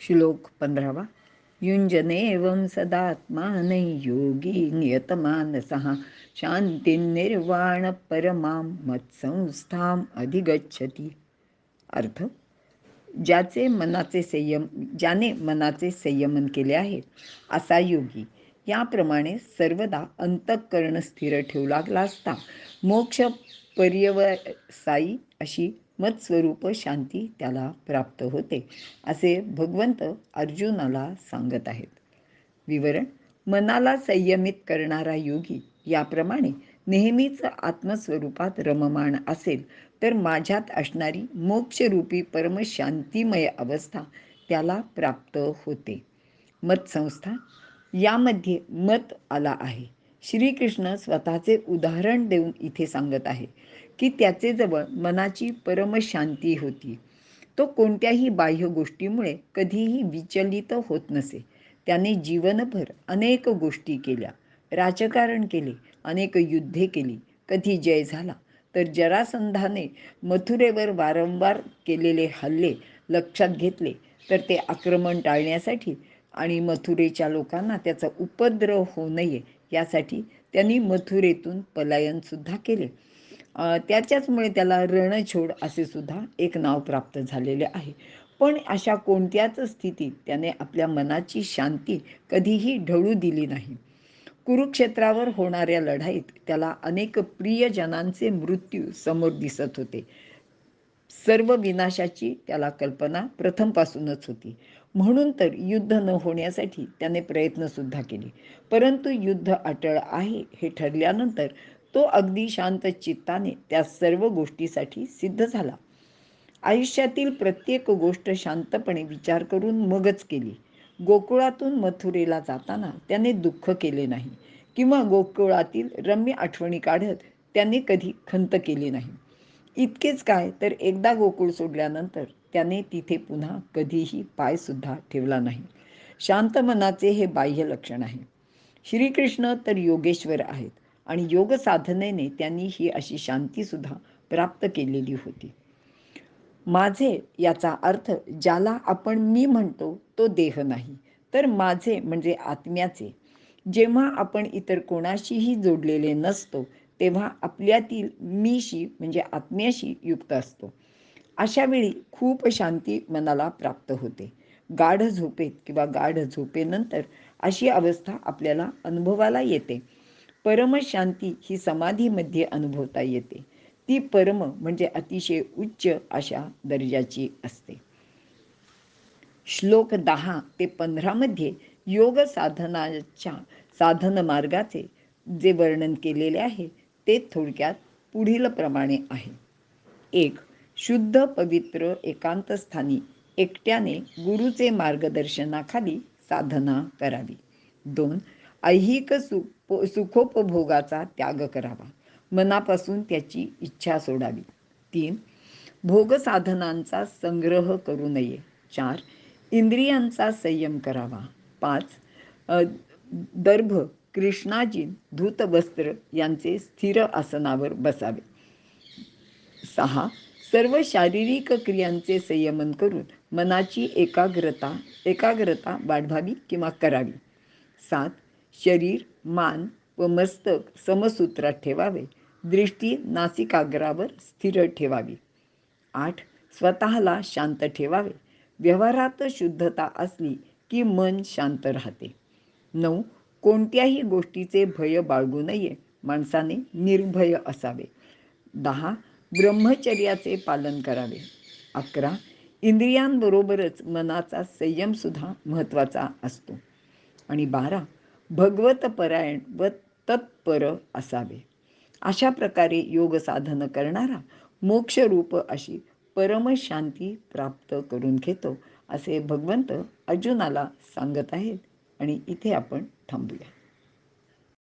श्लोक पंधरावा. युञ्जनेवं सदात्मान योगी नियतमानसः. शान्तिर्निर्वाणपरमां मत्संस्थाम् अधिगच्छति. अर्थ ज्याचे मनाचे संयम ज्याने मनाचे संयमन केले आहे असा योगी. याप्रमाणे सर्वदा अंतःकरण स्थिर ठेवू लागला असता मोक्ष पर्यवसायी अशी मत्स्वरूप शांती त्याला प्राप्त होते असे भगवंत अर्जुनाला सांगत आहेत. विवरण मनाला संयमित करणारा योगी याप्रमाणे नेहमीच आत्मस्वरूपात रममाण असेल तर माझ्यात असणारी मोक्षरूपी परमशांतिमय अवस्था त्याला प्राप्त होते. मतसंस्था यामध्ये मत आला आहे. श्रीकृष्ण स्वतःचे उदाहरण देऊन इथे सांगत आहे की त्याचे जवळ मनाची परमशांती होती. तो कोणत्याही बाह्य गोष्टीमुळे कधीही विचलित होत नसे. त्याने जीवनभर अनेक गोष्टी केल्या. राजकारण केले अनेक युद्धे केली. कधी जय झाला तर जरासंधाने मथुरेवर वारंवार केलेले हल्ले लक्षात घेतले तर ते आक्रमण टाळण्यासाठी आणि मथुरेच्या लोकांना त्याचा उपद्रव होऊ नये यासाठी त्यांनी मथुरेतून पलायनसुद्धा केले. त्याच्याचमुळे त्याला रणछोड असे सुद्धा एक नाव प्राप्त झालेले आहे. पण अशा कोणत्याच स्थितीत त्याने आपल्या मनाची शांती कधीही ढळू दिली नाही. कुरुक्षेत्रावर होणाऱ्या लढाईत त्याला अनेक प्रियजनांचे मृत्यू समोर दिसत होते. सर्व विनाशाची त्याला कल्पना प्रथमपासूनच होती. म्हणून तर युद्ध न होण्यासाठी त्याने प्रयत्नसुद्धा केले. परंतु युद्ध अटळ आहे हे ठरल्यानंतर तो अगदी शांत चित्ताने त्या सर्व गोष्टीसाठी सिद्ध झाला. आयुष्यातील प्रत्येक गोष्ट शांतपणे विचार करून मगच केली. गोकुळातून मथुरेला जाताना त्याने दुःख केले नाही किंवा गोकुळातील रम्य आठवणी काढत त्याने कधी खंत केली नाही. इतकेच काय तर एकदा गोकुळ सोडल्यानंतर त्याने तिथे पुन्हा कधीही पायसुद्धा ठेवला नाही. शांत मनाचे हे बाह्य लक्षण आहे. श्रीकृष्ण तर योगेश्वर आहेत आणि योग साधनेने त्यांनी ही अशी शांतीसुद्धा प्राप्त केलेली होती. माझे याचा अर्थ ज्याला आपण मी म्हणतो तो देह नाही तर माझे म्हणजे आत्म्याचे. जेव्हा आपण इतर कोणाशीही जोडलेले नसतो तेव्हा आपल्यातील मीशी म्हणजे आत्म्याशी युक्त असतो. अशा वेळी खूप शांती मनाला प्राप्त होते. गाढ झोपेत किंवा गाढ झोपेनंतर अशी अवस्था आपल्याला अनुभवाला येते. परमशांती ही समाधीमध्ये अनुभवता येते. ती परम म्हणजे अतिशय उच्च अशा दर्जाची असते. श्लोक दहा ते पंधरामध्ये योग साधनाच्या साधन मार्गाचे जे वर्णन केलेले आहे ते थोडक्यात पुढील प्रमाणे आहे. एक शुद्ध पवित्र एकांत स्थानी एकट्याने गुरुचे मार्गदर्शनाखाली साधना करावी. दोन ऐहिक सुप सुखोपभोगाचा त्याग करावा. मनापासून त्याची इच्छा सोडावी. तीन भोगसाधनांचा संग्रह करू नये. चार इंद्रियांचा संयम करावा. पाच दर्भ कृष्णाजी धूतवस्त्र यांचे स्थिर आसनावर बसावे. सहा सर्व शारीरिक क्रियांचे संयमन करून मनाची एकाग्रता एकाग्रता वाढवावी किंवा करावी. सात शरीर मान व मस्तक समसूत्रात ठेवावे. दृष्टी नासिकाग्रावर स्थिर ठेवावी. आठ स्वतःला शांत ठेवावे. व्यवहारात शुद्धता असली की मन शांत राहते. नऊ कोणत्याही गोष्टीचे भय बाळगू नये. माणसाने निर्भय असावे. दहा ब्रह्मचर्याचे पालन करावे. अकरा इंद्रियांबरोबरच मनाचा संयमसुद्धा महत्त्वाचा असतो. आणि बारा भगवत परायण व तत्पर असावे. अशा प्रकारे योग साधन करणारा मोक्षरूप अशी परमशांती प्राप्त करून घेतो असे भगवंत अर्जुनाला सांगत आहेत. आणि इथे आपण थांबूया.